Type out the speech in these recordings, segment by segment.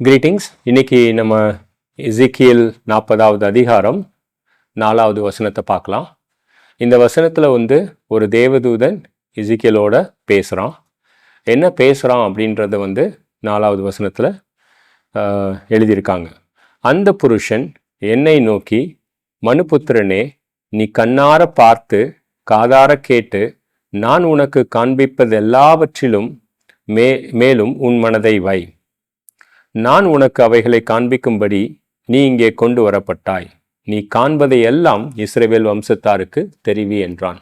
Greetings இன்னைக்கு நம்ம இசிக்கியல் நாற்பதாவது அதிகாரம் நாலாவது வசனத்தை பார்க்கலாம். இந்த வசனத்தில் வந்து ஒரு தேவதூதன் இசிக்கியலோட பேசுகிறான் என்ன பேசுகிறான் அப்படின்றத வந்து நாலாவது வசனத்தில் எழுதியிருக்காங்க. அந்த புருஷன் என்னை நோக்கி மனுபுத்திரனே நீ கண்ணார பார்த்து காதார கேட்டு நான் உனக்கு காண்பிப்பது எல்லாவற்றிலும் மே மேலும் உன் மனதை வை. நான் உனக்கு அவைகளை காண்பிக்கும்படி நீ இங்கே கொண்டு வரப்பட்டாய். நீ காண்பதை எல்லாம் இஸ்ரேவேல் வம்சத்தாருக்கு தெரிவி என்றான்.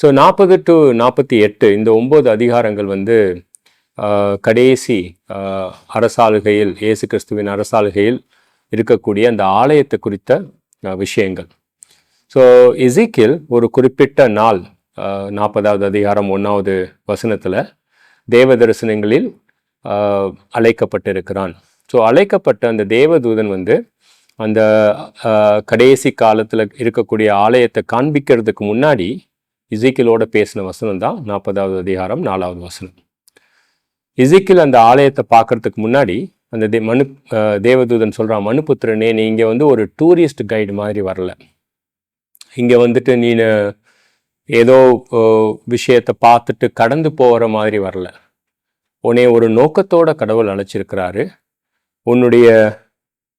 ஸோ நாற்பது டு நாற்பத்தி எட்டு இந்த ஒம்பது அதிகாரங்கள் வந்து கடைசி அரசாளுகையில் இயேசு கிறிஸ்துவின் அரசாளுகையில் இருக்கக்கூடிய அந்த ஆலயத்தை குறித்த விஷயங்கள். ஸோ இசிக்கில் ஒரு குறிப்பிட்ட நாள் நாற்பதாவது அதிகாரம் ஒன்றாவது வசனத்தில் தேவ தரிசனங்களில் அழைக்கப்பட்டிருக்கிறான். ஸோ அழைக்கப்பட்ட அந்த தேவதூதன் வந்து அந்த கடைசி காலத்தில் இருக்கக்கூடிய ஆலயத்தை காண்பிக்கிறதுக்கு முன்னாடி இசைக்கிலோட பேசின வசனம் தான் நாற்பதாவது அதிகாரம் நாலாவது வசனம். இசைக்கில் அந்த ஆலயத்தை பார்க்கறதுக்கு முன்னாடி அந்த தே மனு தேவதூதன் சொல்கிறான் மனுபுத்திரனே நீ இங்கே வந்து ஒரு டூரிஸ்ட் கைடு மாதிரி வரல. இங்கே வந்துட்டு நீ ஏதோ விஷயத்தை பார்த்துட்டு கடந்து போகிற மாதிரி வரல. உன்னை ஒரு நோக்கத்தோட கடவுள் அழைச்சிருக்கிறாரு. உன்னுடைய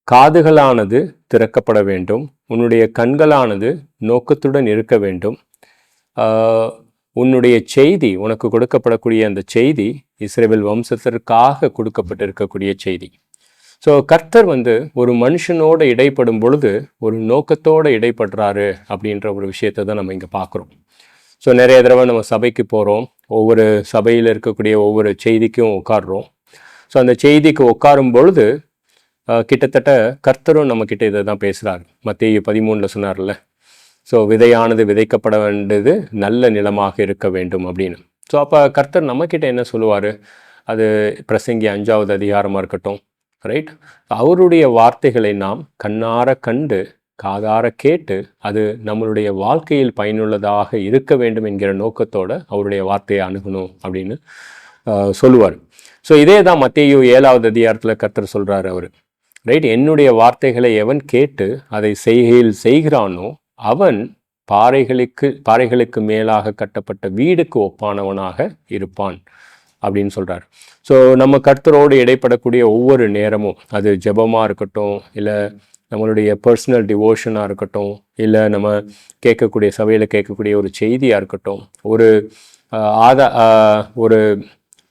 காதுகளானது திறக்கப்பட வேண்டும். உன்னுடைய கண்களானது நோக்கத்துடன் இருக்க வேண்டும். உன்னுடைய செய்தி உனக்கு கொடுக்கப்படக்கூடிய அந்த செய்தி இஸ்ரேல் வம்சத்திற்காக கொடுக்கப்பட்டிருக்கக்கூடிய செய்தி. ஸோ கர்த்தர் வந்து ஒரு மனுஷனோட இடைப்படும் பொழுது ஒரு நோக்கத்தோடு இடைப்படுறாரு அப்படின்ற ஒரு விஷயத்தை தான் நம்ம இங்கே பார்க்குறோம். ஸோ நிறைய தடவை நம்ம சபைக்கு போகிறோம் ஒவ்வொரு சபையில் இருக்கக்கூடிய ஒவ்வொரு செய்திக்கும் உட்காடுறோம் ஸோ அந்த செய்திக்கு உட்காரும் பொழுது கிட்டத்தட்ட கர்த்தரும் நம்மக்கிட்ட இதை தான் பேசுகிறார் மத்திய பதிமூணில் சொன்னார்ல ஸோ விதையானது விதைக்கப்பட வேண்டியது நல்ல நிலமாக இருக்க வேண்டும் அப்படின்னு. ஸோ அப்போ கர்த்தர் நம்மக்கிட்ட என்ன சொல்லுவார்? அது பிரசங்கி அஞ்சாவது அதிகாரமாக இருக்கட்டும் ரைட் அவருடைய வார்த்தைகளை நாம் கண்ணார கண்டு காதார கேட்டு அது நம்மளுடைய வாழ்க்கையில் பயனுள்ளதாக இருக்க வேண்டும் என்கிற நோக்கத்தோடு அவருடைய வார்த்தையை அணுகணும் அப்படின்னு சொல்லுவார். ஸோ இதே தான் மத்தியோ ஏழாவது அதிகாரத்தில் கர்த்தர் சொல்கிறாரு அவர். ரைட் என்னுடைய வார்த்தைகளை எவன் கேட்டு அதை செய்கையில் செய்கிறானோ அவன் பாறைகளுக்கு பாறைகளுக்கு மேலாக கட்டப்பட்ட வீடுக்கு ஒப்பானவனாக இருப்பான் அப்படின்னு சொல்கிறார் ஸோ நம்ம கர்த்தரோடு இடைப்படக்கூடிய ஒவ்வொரு நேரமும் அது ஜெபமாக இருக்கட்டும் இல்லை நம்மளுடைய பர்சனல் டிவோஷனாக இருக்கட்டும் இல்லை நம்ம கேட்கக்கூடிய சபையில் கேட்கக்கூடிய ஒரு செய்தியாக இருக்கட்டும் ஒரு ஆதா ஒரு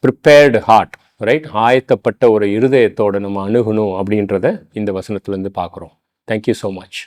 ப்ரிப்பேர்டு ஹார்ட் ரைட் ஆயத்தப்பட்ட ஒரு இருதயத்தோட நம்ம அணுகணும் அப்படின்றத இந்த வசனத்துலேருந்து பார்க்குறோம். Thank you so much